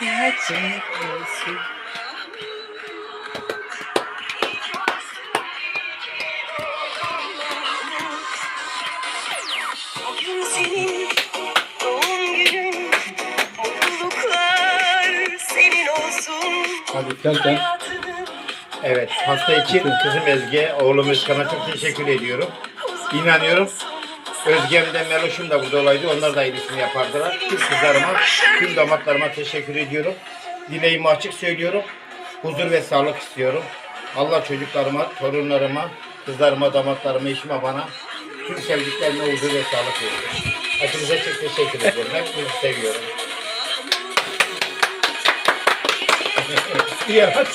Gerçek Hadi derken. Hayatının Evet, hasta için kızım Özge, oğlum Özkan'a çok teşekkür ediyorum. İnanıyorum Özgem de Meloş'um da burada olaydı. Onlar da iyisini yapardılar. Tüm kızlarıma, tüm damatlarıma teşekkür ediyorum. Dileğimi açık söylüyorum. Huzur ve sağlık istiyorum. Allah çocuklarıma, torunlarıma, kızlarıma, damatlarıma, eşime, bana tüm sevdiklerime huzur ve sağlık versin. Hepinize çok teşekkür ederim. Hepinizi seviyorum. Diğer aç.